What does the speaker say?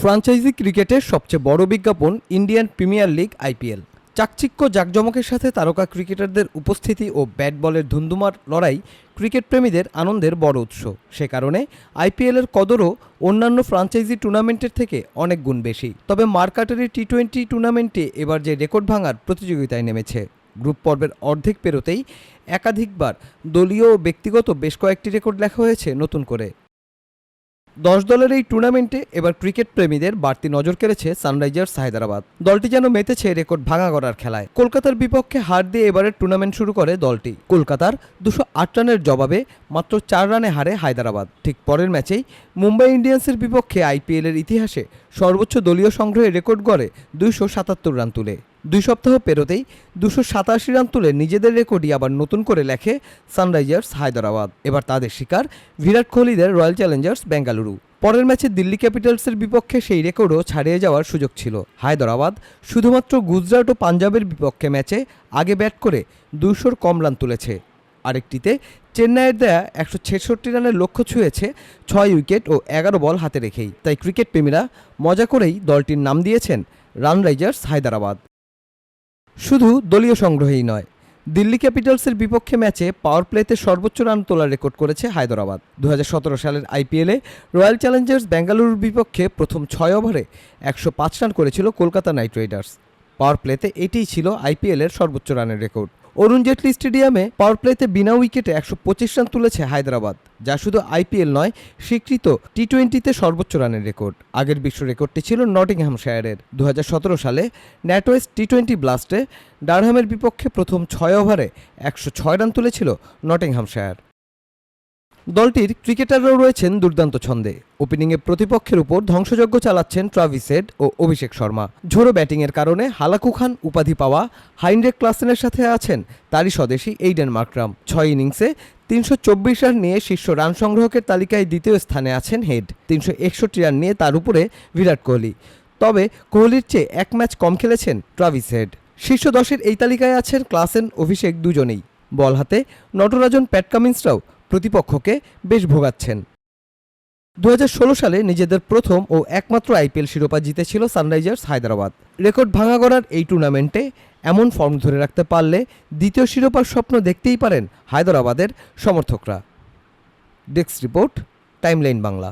Franchise ক্রিকেটের সবচেয়ে বড় বিজ্ঞাপন ইন্ডিয়ান প্রিমিয়ার লিগ আইপিএল। চাকচিক্য জাকজমকের সাথে তারকা ক্রিকেটারদের উপস্থিতি ও ব্যাট বলের ধুন্ধুমার লড়াই ক্রিকেট প্রেমীদের আনন্দের বড় উৎস। সে কারণে আইপিএলের কদরও অন্যান্য ফ্রাঞ্চাইজি টুর্নামেন্টের থেকে অনেক গুণ বেশি। তবে মার্কাটারি টি টোয়েন্টি টুর্নামেন্টে এবার যে রেকর্ড ভাঙার প্রতিযোগিতায় নেমেছে, গ্রুপ পর্বের অর্ধেক পেরোতেই একাধিকবার দলীয় ও ব্যক্তিগত বেশ কয়েকটি রেকর্ড লেখা হয়েছে নতুন করে। দশ দলের এই টুর্নামেন্টে এবার ক্রিকেট প্রেমীদের বাড়তি নজর কেড়েছে সানরাইজার্স হায়দ্রাবাদ। দলটি যেন মেতেছে রেকর্ড ভাঙা করার খেলায়। কলকাতার বিপক্ষে হার দিয়ে এবারের টুর্নামেন্ট শুরু করে দলটি। কলকাতার দুশো আট রানের জবাবে মাত্র চার রানে হারে হায়দ্রাবাদ। ঠিক পরের ম্যাচেই মুম্বাই ইন্ডিয়ান্সের বিপক্ষে আইপিএলের ইতিহাসে সর্বোচ্চ দলীয় সংগ্রহে রেকর্ড গড়ে দুইশো সাতাত্তর রান তুলে। দুই সপ্তাহ পেরোতেই দুশো সাতাশি রান তুলে নিজেদের রেকর্ডই আবার নতুন করে লেখে সানরাইজার্স হায়দরাবাদ। এবার তাদের শিকার বিরাট কোহলিদের রয়্যাল চ্যালেঞ্জার্স বেঙ্গালুরু। পরের ম্যাচে দিল্লি ক্যাপিটালসের বিপক্ষে সেই রেকর্ডও ছাড়িয়ে যাওয়ার সুযোগ ছিল। হায়দরাবাদ শুধুমাত্র গুজরাট ও পাঞ্জাবের বিপক্ষে ম্যাচে আগে ব্যাট করে দুশোর কম রান তুলেছে। আরেকটিতে চেন্নাইয়ের দেয়া একশো ছেষট্টি রানের লক্ষ্য ছুঁয়েছে ছয় উইকেট ও এগারো বল হাতে রেখেই। তাই ক্রিকেট প্রেমীরা মজা করেই দলটির নাম দিয়েছেন রানরাইজার্স হায়দরাবাদ। শুধু দলীয় সংগ্রহেই নয়, দিল্লি ক্যাপিটালসের বিপক্ষে ম্যাচে পাওয়ার প্লেতে সর্বোচ্চ রান তোলার রেকর্ড করেছে হায়দরাবাদ। দু হাজার সতেরো সালের আইপিএলে রয়্যাল চ্যালেঞ্জার্স বেঙ্গালুরুর বিপক্ষে প্রথম ছয় ওভারে একশো পাঁচ রান করেছিল কলকাতা নাইট রাইডার্স। পাওয়ার প্লেতে এটিই ছিল আইপিএলের সর্বোচ্চ রানের রেকর্ড। অরুণ জেটলি স্টেডিয়ামে পাওয়ার প্লেতে বিনা উইকেটে একশো পঁচিশ রান তুলেছে হায়দ্রাবাদ, যা শুধু আইপিএল নয়, স্বীকৃত টি টোয়েন্টিতে সর্বোচ্চ রানের রেকর্ড আগের বিশ্ব রেকর্ডটি ছিল নটিংহ্যামশায়ারের দু হাজার সতেরো সালে ন্যাটোয়েস টি টোয়েন্টি ব্লাস্টে ডারহামের বিপক্ষে প্রথম ছয় ওভারে একশো ছয় রান তুলেছিল নটিংহ্যামশায়ার দলটির ক্রিকেটাররাও রয়েছেন দুর্দান্ত ছন্দে। ওপেনিংয়ে প্রতিপক্ষের উপর ধ্বংসযজ্ঞ চালাচ্ছেন ট্রাভিস হেড ও অভিষেক শর্মা। ঝোড়ো ব্যাটিংয়ের কারণে হালাকু খান উপাধি পাওয়া হাইনরেক ক্লাসেনের সাথে আছেন তারই স্বদেশী এইডেন মার্করাম। ছয় ইনিংসে তিনশো চব্বিশ রান নিয়ে শীর্ষ রান সংগ্রহকের তালিকায় দ্বিতীয় স্থানে আছেন হেড। তিনশো একষট্টি রান নিয়ে তার উপরে বিরাট কোহলি। তবে কোহলির চেয়ে এক ম্যাচ কম খেলেছেন ট্রাভিস হেড শীর্ষ দশের এই তালিকায় আছেন ক্লাসেন অভিষেক দুজনেই। বল হাতে নটরাজন প্যাট কামিন্সরাও প্রতিপক্ষকে বেশ ভোগাচ্ছেন। দু হাজার ষোলো সালে নিজেদের প্রথম ও একমাত্র আইপিএল শিরোপা জিতেছিল সানরাইজার্স হায়দ্রাবাদ। রেকর্ড ভাঙা গড়ার এই টুর্নামেন্টে এমন ফর্ম ধরে রাখতে পারলে দ্বিতীয় শিরোপার স্বপ্ন দেখতেই পারেন হায়দরাবাদের সমর্থকরা। Desk report, timeline Bangla.